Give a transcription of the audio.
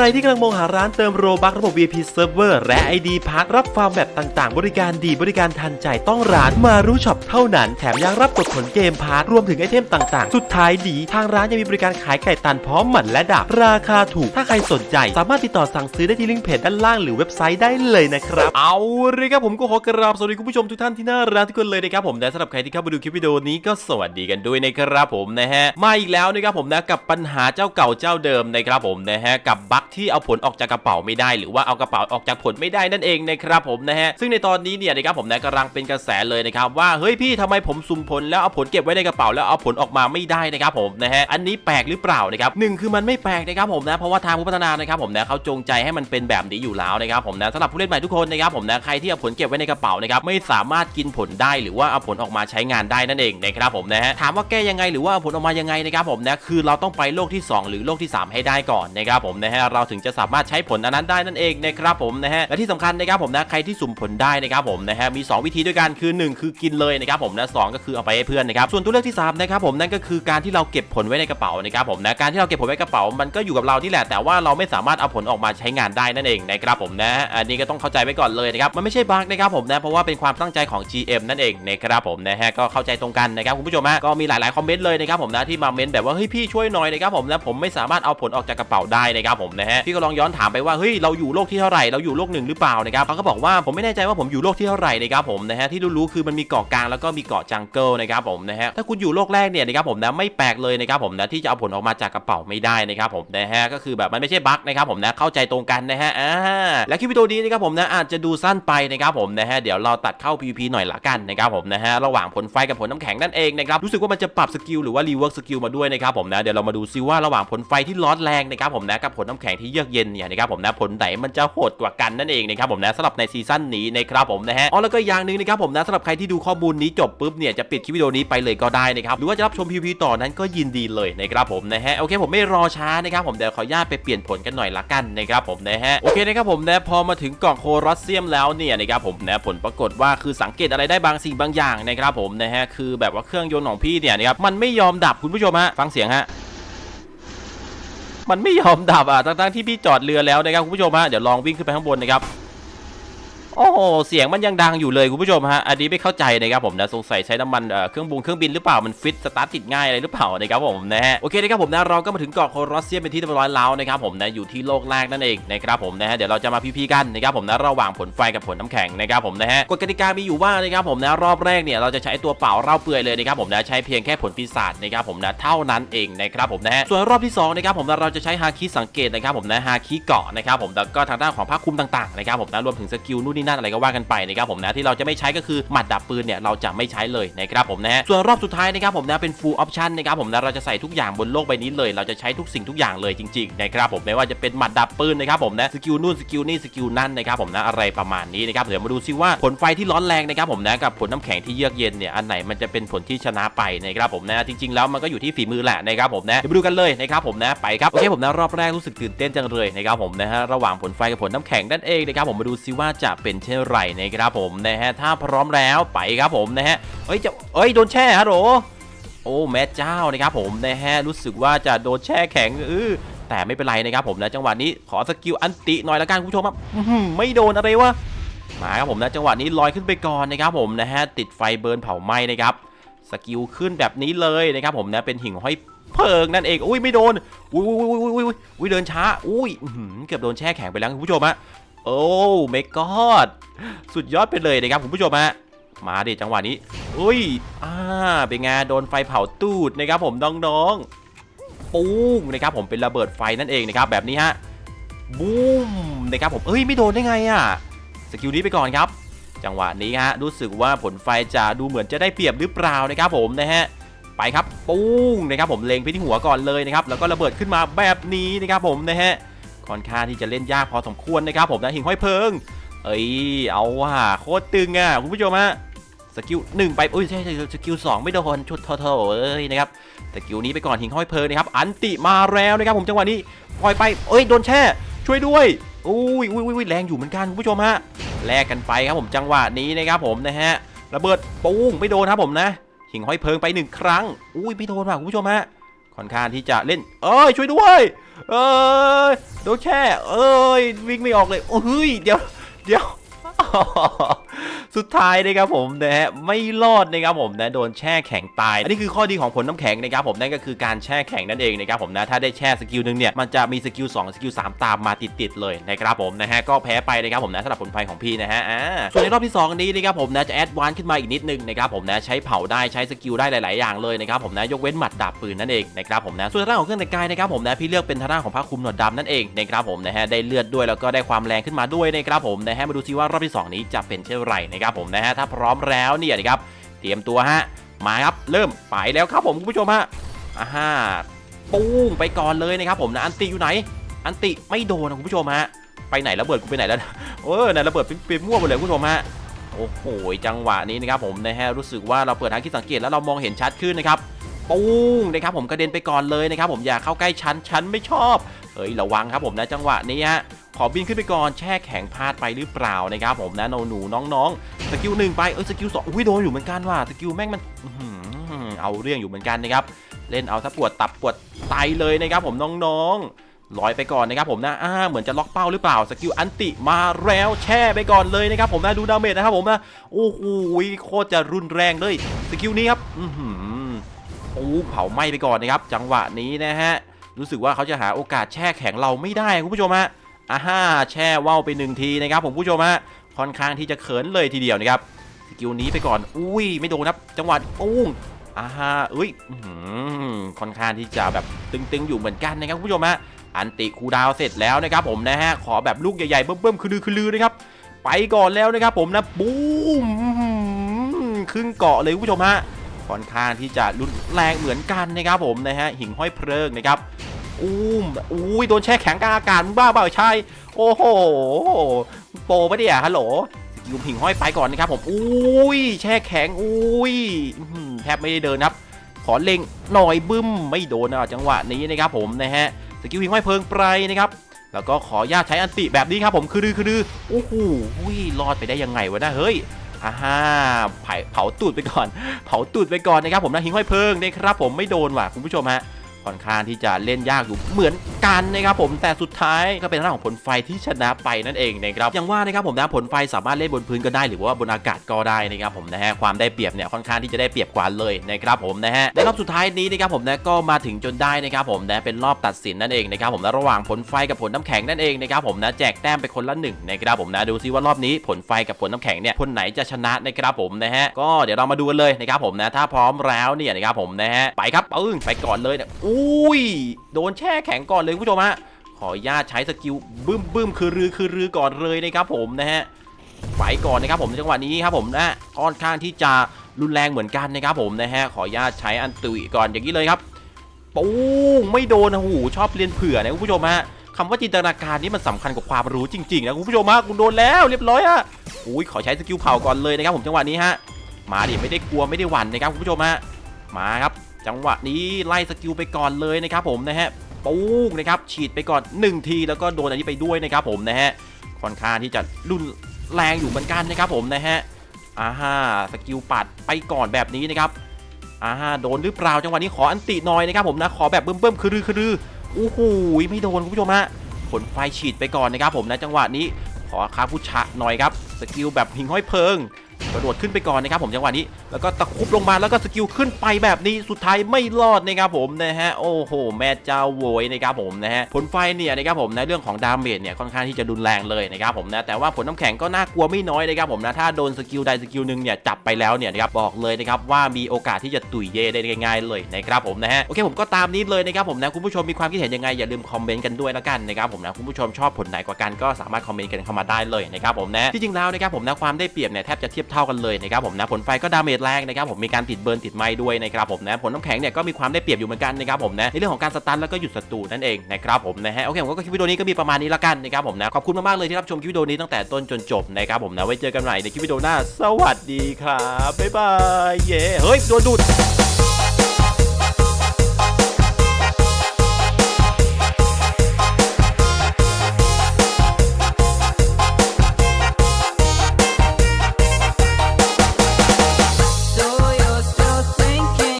รที่กำลังมองหาร้านเติมโรบักระบบ VIP Server และ ID พักรับฟาร์มแบบต่างๆ บริการดีบริการทันใจต้องร้านมารู้ช็อปเท่านั้น แถมยังรับกดผลเกมพาร์ทรวมถึงไอเทมต่างๆ สุดท้ายดี ทางร้านยังมีบริการขายไก่ตันพร้อมหมันและดักราคาถูก ถ้าใครสนใจ สามารถติดต่อสั่งซื้อได้ที่ลิงก์เพจด้านล่างหรือเว็บไซต์ได้เลยนะครับ เอาเลยครับผมก็ขอกราบสวัสดีคุณผู้ชมทุกท่านที่น่ารักทุกคนเลยนะครับผมและสำหรับใครที่เข้ามาดูคลิปวิดีโอนี้ก็สวัสดีกันด้วยนะครับผมนะฮะมาอีกแล้วนะครับผมนะกับปัญหาเจ้าเก่าเจ้าเดิมนะครับผมนะฮะกับบั๊กที่เอาผลออกจากกระเป๋าไม่ได้ หรือว่าเอากระเป๋าออกจากผลไม่ได้นั่นเองนะครับผมนะฮะซึ่งในตอนนี้เนี่ยนะครับผมนะกำลังเป็นกระแสเลยนะครับว่าเฮ้ยพี่ทำไมผมสุ่มผลแล้วเอาผลเก็บไว้ในกระเป๋าแล้วเอาผลออกมาไม่ได้นะครับผมนะฮะอันนี้แปลกหรือเปล่านะครับหนึ่งคือมันไม่แปลกนะครับผมนะเพราะว่าทางผู้พัฒนานะครับผมนะเขาจงใจให้มันเป็นแบบนี้อยู่แล้วนะครับผมนะสำหรับผู้เล่นใหม่ทุกคนนะครับผมนะใครที่เอาผลเก็บไว้ในกระเป๋านะครับไม่สามารถกินผลได้หรือว่าเอาผลออกมาใช้งานได้นั่นเองนะครับผมนะฮะถามว่าแก้ยังไงหรือว่าเอาผลออกมายังไงนะครับผมนะคือเราต้องไปโลกที่ 2 หรือโลกที่ 3 ให้ได้ก่อนนะครับผมนะฮะเราถึงจะสามารถใช้ผลอันนั้นได้นั่นเองนะครับผมนะฮะและที่สำคัญนะครับผมนะใครที่สุ่มผลได้นะครับผมนะฮะมี 2 วิธีด้วยกันคือ 1 คือกินเลยนะครับผมนะสก็คือเอาไปให้เพื่อนนะครับส่วนตัวเลือกที่3นะครับผมนั่นก็คือการที่เราเก็บผลไว้ในกระเป๋านะครับผมนะการที่เราเก็บผลไว้กระเป๋ามันก็อยู่กับเราที่แหละแต่ว่าเราไม่สามารถเอาผลออกมาใช้งานได้นั่นเองนะครับผมนะอันนี้ก็ต้องเข้าใจไว้ก่อนเลยนะครับมันไม่ใช่บั๊กนะครับผมนะเพราะว่าเป็นความตั้งใจของ GM นั่นเองนะครับผมนะฮะก็เข้าใจตรงกันนะครับคุณผู้ชมฮะก็มีหลายๆคอมเมนต์เลยนะครับผมนะที่มาเมนแบบว่าเฮ้ยพี่ช่วยหน่อยนะครับผมนะผมไม่สามารถเอาผลออกจากกระเป๋าได้นะครับผมนะฮะพี่ก็ลองย้อนถามไปว่าเฮ้ยเราอยู่โลกที่เท่าไหร่เราอยู่โลกหนึ่งหรือเปล่านะครับเขาก็บอกว่าผมไม่แน่ใจว่าผมอยู่โลกที่เท่าไหร่นะครับผมนะฮะที่รู้ๆคือมันมีเกาะกลางแล้วก็มีเกาะจังเกิลนะครับผมนะฮะถ้าคุณอยู่โลกแรกเนี่ยนะครับผมนะไม่แปลกเลยนะครับผมนะที่จะเอาผลออกมาจากกระเป๋าไม่ได้นะครับผมนะฮะก็คือแบบมันไม่ใช่บั๊กนะครับผมนะเข้าใจตรงกันนะฮะอ่าและคลิปวิดีโอนี้นะครับผมนะอาจจะดูสั้นไปนะครับผมนะฮะเดี๋ยวเราตัดเข้า PVP หน่อยละกันนะครับผมนะฮะระหว่างผลไฟกับผลน้ำแข็งนั่นเองนะครับรู้สึกว่ามันจะปรับสกิลหรือว่ารีเวิร์กสกิลมาด้วยนะครับผมนะเดี๋ยวเรามาดูซิว่าระหว่างผลไฟที่ร้อนแรงนะครับผมนะกับผลน้ำแข็งที่เยือกเย็นเนี่ยนะครับผมนะผลไหนมันจะโหดกว่ากันนั่นเองนะครับผมนะสำหรับในซีซั่นนี้นะครับผมนะฮะอ๋อแล้วก็อย่างหนึ่งนะครับผมนะสำหรับใครที่ดูข้อมูลนี้จบปุ๊บเนี่ยจะปิดคลิปวิดีโอนี้ไปเลยก็ได้นะครับหรือว่าจะรับชม PVP ต่อนั้นก็ยินดีเลยนะครับผมนะฮะโอเคผมไม่รอช้านะครับผมเดี๋ยวขออนุญาตไปเปลี่ยนผลกันหน่อยละกันนะครับผมนะฮะโอเคนะครับผมนะพอมาถึงกล่องโครอสเซียมแล้วเนี่ยนะครับผมนะผลปรากฏว่าคือสังเกตอะไรได้บางสิ่งบางอย่างนะครับผมนะฮะคือแบบว่าเครื่องยนต์ของพี่เนี่ยนะครับมันไม่ยอมดับคุณผู้ชมฮะฟังเสียงฮะ มันไม่ยอมดับอะทั้งๆที่พี่จอดเรือแล้วนะครับคุณผู้ชมฮะเดี๋ยวลองวิ่งขึ้นไปข้างบนนะครับ โอ้โหเสียงมันยังดังอยู่เลยคุณผู้ชมฮะอันนี้ไม่เข้าใจนะครับผมนะสงสัยใช้น้ำมันเครื่องบุงเครื่องบินหรือเปล่ามันฟิตสตาร์ทติดง่ายอะไรหรือเปล่านะครับผมนะฮะโอเคนะครับผมนะเราก็มาถึงเกาะโครอสเซียมเป็นที่เรียบร้อยแล้วนะครับผมนะอยู่ที่โลกแรกนั่นเองนะครับผมนะฮะเดี๋ยวเราจะมาพีพีกันนะครับผมนะระหว่างผลไฟกับผลน้ำแข็งนะครับผมนะฮะกฎกติกามีอยู่ว่านะครับผมนะรอบแรกเนี่ยเราจะใช้ตัวเปล่าเล่าเปื่อยเลยนะครับผมนะใช้เพียงแค่ผลปีศาจนะครับผมนะเท่านั้นเองนะครับผมนะฮะส่วนรอบที่สองนะครับผมนะเราจะใช้ฮาคิสังเกตนะครับผมนะฮาคิเกาะนะครับผมแล้วก็ทางด้านของภาคคุมต่างๆนะครับผมนะรวมถึงสกิลนู่นนี่นั่นอะไรก็ว่ากันไปนะครับผมนะที่เราจะไม่ใช้ก็คือหมัดดับปืนเนี่ยเราจะไม่ใช้เลยนะครับผมนะส่วนรอบสุดท้ายนะครับผมนะเป็น full option นะครับผมนะเราจะใส่ทุกอย่างบนโลกใบนี้เลย เราจะใช้ทุกสิ่งทุกอย่างเลยจริงๆนะครับผมไม่ว่าจะเป็นหมัดดับปืนนะครับผมนะสกิลนู่นสกิลนี่สกิลนั่นนะครับผมนะอะไรประมาณนี้นะครับเดี๋ยวมาดูซิว่าผลไฟที่ร้อนแรงนะครับผมนะกับผลน้ำแข็งที่เยือกเย็นเนี่ยอันไหนมันจะเป็นผลที่ชนะไปนะครับผมนะจริงๆ แล้วมันก็อยู่ที่ฝีมือแหละนะครับผมนะเดี๋ยวมาดูกันเลยนะครับผมนะไปครับโอเคผมนะรอบแรกรู้สึกตื่นเต้นจังเลยนะครับผมนะฮะระหว่างผลไฟกับผลน้ำแข็งนั่นเองนะครับผมมาดูซิว่าจะเป็นเช่นไรนะครับผมนะฮะถ้าพร้อมแล้วไปครับผมนะฮะเอ้ยจะเอ้ยโดนแช่ฮัลโหลโอ้แม่เจ้านะครับผมนะฮะรู้สึกว่าจะโดนแช่แข็งเออแต่ไม่เป็นไรนะครับผมนะจังหวะนี้ขอสกิลอันติหน่อยละกันคุณผู้ชมครับไม่โดนอะไรวะมาครับผมนะจังหวะนี้ลอยขึ้นไปก่อนนะครับผมนะฮะติดไฟเบิร์นเผาไหม้นะครับสกิลขึ้นแบบนี้เลยนะครับผมนะเป็นหิ่งห้อยเพลิงนั่นเองอุ้ยไม่โดนอุ้ยอุ้ยอุ้ยอุ้ยอุ้ยอุ้ยเดินช้าอุ้ยเกือบโดนแช่แข็งไปแล้วคุณผู้ชมฮะ อ้เมกอดสุดยอดไปเลยนะครับคุณผู้ชมฮะมาดิจังหวะนี้อุ้ยอ่าเป็นไงโดนไฟเผาตูดนะครับผมน้องๆปุ้งนะครับผมเป็นระเบิดไฟนั่นเองนะครับแบบนี้ฮะบูมนะครับผมเอ้ยไม่โดนได้ไงอะสกิลนี้ไปก่อนครับ จังหวะนี้ฮะรู้สึกว่าผลไฟจะดูเหมือนจะได้เปรียบหรือเปล่านะครับผมนะฮะไปครับปุ้งนะครับผมเล็งไปที่หัวก่อนเลยนะครับแล้วก็ระเบิดขึ้นมาแบบนี้นะครับผมนะฮะ ค่อนข้างที่จะเล่นยากพอสมควรนะครับผมนะหิ่งห้อยเพิง เอ้ยเอาว่ะโคตรตึงอะคุณผู้ชมฮะสกิลหนึ่งไปอุ้ยใช่ใช่สกิลสองไม่โดนชุดเท่าๆเอ้ยนะครับสกิลนี้ไปก่อนหิงห้อยเพลิงนะครับอันติมาแล้วนะครับผมจังหวะนี้ปล่อยไปเอ้ยโดนแช่ช่วยด้วยอุ้ยอุ้ยอุ้ยแรงอยู่เหมือนกันคุณผู้ชมฮะแลกกันไปครับผมจังหวะนี้นะครับผมนะฮะระเบิดปุ้งไม่โดนครับผมนะหิงห้อยเพลิงไปหนึ่งครั้งอุ้ยไม่โดนว่ะคุณผู้ชมฮะ ค่อนข้างที่จะเล่น เอ้ยช่วยด้วย เอ้ยโดนแช่เอ้ยวิ่งไม่ออกเลยโอ้เฮ้ยเดี๋ยวเดี๋ยว สุดท้ายนะครับผมนะฮะไม่รอดนะครับผมนะโดนแช่แข็งตายอันนี้คือข้อดีของผลน้ำแข็งนะครับผมนั่นก็คือการแช่แข็งนั่นเองนะครับผมนะถ้าได้แช่สกิลหนึ่งเนี่ยมันจะมีสกิล2สกิล3ตามมาติดๆเลยนะครับผมนะฮะก็แพ้ไปนะครับผมนะสำหรับผลไฟของพี่นะฮะอ่าส่วนในรอบที่ 2 นี้นะครับผมนะจะแอดวานซ์ขึ้นมาอีกนิดนึงนะครับผมนะใช้เผาได้ใช้สกิลได้หลาย ๆ อย่างเลยนะครับผมนะยกเว้นหมัดดาบปืนนั่นเองนะครับผมนะส่วนทางด้านของเครื่องแต่งกายนะครับผมนะพี่เลือกเป็นทางด้านของผ้าคลุมหนวดดำนั่นเองนะครับผมนะฮะได้เลือดด้วยแล้วก็ได้ความแรงขึ้นมาด้วยนะครับผมนะฮะมาดูซิว่ารอบที่สองนี้จะเป็นเช่นไรนะครับผมนะฮะถ้าพร้อมแล้วเนี่ยนะครับเตรียมตัวฮะมาครับเริ่มไปแล้วครับผมคุณผู้ชมฮะอ่าฮะปุ้งไปก่อนเลยนะครับผมนะอันติอยู่ไหน อันติไม่โดนนะคุณผู้ชมฮะไปไหนระเบิดกูไปไหนแล้วเออไหนระเบิดเป็นมั่วไปเลยคุณผู้ชมฮะโอ้โหจังหวะนี้นะครับผมนะฮะรู้สึกว่าเราเปิดทางคิดสังเกตแล้วเรามองเห็นชัดขึ้นนะครับปุ้งนะครับผมกระเด็นไปก่อนเลยนะครับผมอย่าเข้าใกล้ชั้นชั้นไม่ชอบเฮ้ยระวังครับผมนะจังหวะนี้ฮะ ขอบินขึ้นไปก่อนแช่แข็งพลาดไปหรือเปล่านะครับผมนะหนูหนูน้องๆสกิลหนึ่งไปเออสกิลสองอุ้ยโดนอยู่เหมือนกันว่ะสกิลแม่งมันเอาเรื่องอยู่เหมือนกันนะครับเล่นเอาซะปวดตับปวดไตเลยนะครับผมน้องๆลอยไปก่อนนะครับผมนะอ่าเหมือนจะล็อกเป้าหรือเปล่าสกิลอันติมาแล้วแช่ไปก่อนเลยนะครับผมนะดูดาเมจนะครับผมนะโอ้โหโคตรจะรุนแรงเลยสกิลนี้ครับอือหือโอ้เผาไหม้ไปก่อนนะครับ จังหวะนี้นะฮะรู้สึกว่าเขาจะหาโอกาสแช่แข็งเราไม่ได้คุณผู้ชมฮะ อ่าฮ่าแช่ว่าวไปหนึ่งทีนะครับผมผู้ชมฮะค่อนข้างที่จะเขินเลยทีเดียวนะครับสกิลนี้ไปก่อนอุ้ยไม่โดนครับจังหวะปุ้งอ่าฮะอุ้ยค่อนข้างที่จะแบบตึงๆอยู่เหมือนกันนะครับผู้ชมฮะอันติคูดาวเสร็จแล้วนะครับผมนะฮะขอแบบลูกใหญ่ๆเบิ่มๆคือลือคือลือนะครับไปก่อนแล้วนะครับผมนะบูมอื้อหือครึ่งเกาะเลยผู้ชมฮะค่อนข้างที่จะรุนแรงเหมือนกันนะครับผมนะฮะหิ่งห้อยเพลิงนะครับ อุ้มอุ้ยโดนแช่แข็งกลางอากาศบ้าเปล่าใช่โอ้โหโปรปะเนี่ยฮัลโหลสกิลหิ่งห้อยไปก่อนนะครับผมอุ้ยแช่แข็งอุ้ยแทบไม่ได้เดินครับ ขอเล็งหน่อยบึ้มไม่โดนอะจังหวะนี้นะครับผมนะฮะสกิลหิงห้อยเพลิงไปนะครับแล้วก็ขอญาตใช้อันติแบบนี้ครับผมคือดือคือดือโอ้โหอุ้ยรอดไปได้ยังไงวะนะเฮ้ยอ่าฮ่าเผาตูดไปก่อน เผาตูดไปก่อนนะครับผมนะหิงห้อยเพลิงนะครับผมไม่โดนว่ะคุณผู้ชมฮะ ค่อนข้างที่จะเล่นยากอยู่เหมือนกันนะครับผมแต่สุดท้ายก็เป็นเรื่องของผลไฟที่ชนะไปนั่นเองนะครับอย่างว่านะครับผมนะผลไฟสามารถเล่นบนพื้นก็ได้หรือว่าบนอากาศก็ได้นะครับผมนะฮะความได้เปรียบเนี่ยค่อนข้างที่จะได้เปรียบกว่าเลยนะครับผมนะฮะในรอบสุดท้ายนี้นะครับผมนะก็มาถึงจนได้นะครับผมนะเป็นรอบตัดสินนั่นเองนะครับผมนะระหว่างผลไฟกับผลน้ำแข็งนั่นเองนะครับผมนะแจกแต้มไปคนละหนึ่งนะครับผมนะดูซิว่ารอบนี้ผลไฟกับผลน้ำแข็งเนี่ยคนไหนจะชนะนะครับผมนะฮะก็เดี๋ยวเรามาดูกันเลยนะครับผมนะถ้าพร้อมแล้วเนี่ยนะครับผมนะฮะไปครับปึ้งไปก่อนเลยนะอุ้ย โดนแช่แข็งก่อนเลยคุณผู้ชมฮะ ขออนุญาตใช้สกิลบึ้มบึ้มคือรือคือรือก่อนเลยนะครับผมนะฮะไปก่อนนะครับผมจังหวะนี้ครับผมนะค่อนข้างที่จะรุนแรงเหมือนกันนะครับผมนะฮะ ขออนุญาตใช้อันตุยก่อนอย่างนี้เลยครับปุ้งไม่โดนนะหูชอบเรียนเผื่อนะคุณผู้ชมฮะคำว่าจินตนาการนี่มันสำคัญกับความรู้จริงๆนะคุณผู้ชมฮะคุณโดนแล้วเรียบร้อยฮะอุ้ยขอใช้สกิลเผาก่อนเลยนะครับผมจังหวะนี้ฮะ มาดิไม่ได้กลัวไม่ได้หวั่นนะครับคุณผู้ชมฮะ มาครับ จังหวะนี้ไล่สกิลไปก่อนเลยนะครับผมนะฮะปุ้งนะครับฉีดไปก่อน 1 ทีแล้วก็โดนอันนี้ไปด้วยนะครับผมนะฮะค่อนข้างที่จะรุนแรงอยู่เหมือนกันนะครับผมนะฮะอ่าฮะสกิลปัดไปก่อนแบบนี้นะครับอ่าฮะโดนหรือเปล่าจังหวะนี้ขออันติหน่อยนะครับผมนะขอแบบเบิ่มๆคือรือคือรือโอ้โหไม่โดนคุณผู้ชมฮะผลไฟฉีดไปก่อนนะครับผมนะจังหวะนี้ขอคาผู้ชะหน่อยครับสกิลแบบหิงห้อยเพลิง กระโดดขึ้นไปก่อนนะครับผมจังหวะนี้แล้วก็ตะคุบลงมาแล้วก็สกิลขึ้นไปแบบนี้สุดท้ายไม่รอดนะครับผมนะฮะโอ้โห แม่เจ้าโวยนะครับผมนะฮะผลไฟเนี่ยนะครับผมนะเรื่องของดาเมจเนี่ยค่อนข้างที่จะรุนแรงเลยนะครับผมนะแต่ว่าผลน้ำแข็งก็น่ากลัวไม่น้อยนะครับผมนะถ้าโดนสกิลใดสกิลหนึ่งเนี่ยจับไปแล้วเนี่ยนะครับบอกเลยนะครับว่ามีโอกาสที่จะตุยเย่ได้ง่ายๆเลยนะครับผมนะฮะโอเคผมก็ตามนี้เลยนะครับผมนะคุณผู้ชมมีความคิดเห็นยังไงอย่าลืมคอมเมนต์กันด้วยแล้วกันนะครับผมนะคุณผู้ชมชอบผลไหนกว่ากันก็สามารถคอมเมนต์กันเข้ามาได้เลยนะครับผมนะที่จริงแล้วนะครับผมนะความได้เปรียบเนี่ยแทบจะเทียบเท่ากันเลยนะครับผมนะผลไฟก็ดาเมจแรงนะครับผมมีการติดเบิร์นติดไม้ด้วยนะครับผมนะผลน้ำแข็งเนี่ยก็มีความได้เปรียบอยู่เหมือนกันนะครับผมนะในเรื่องของการสตันแล้วก็หยุดศัตรูนั่นเองนะครับผมนะฮะโอเคผมก็คลิปวิดีโอนี้ก็มีประมาณนี้ละกันนะครับผมนะขอบคุณมากๆเลยที่รับชมคลิปวิดีโอนี้ตั้งแต่ต้นจนจบนะครับผมนะไว้เจอกันใหม่ในคลิปวิดีโอหน้า สวัสดีครับบ๊ายบายเย้เฮ้ยโดนดูด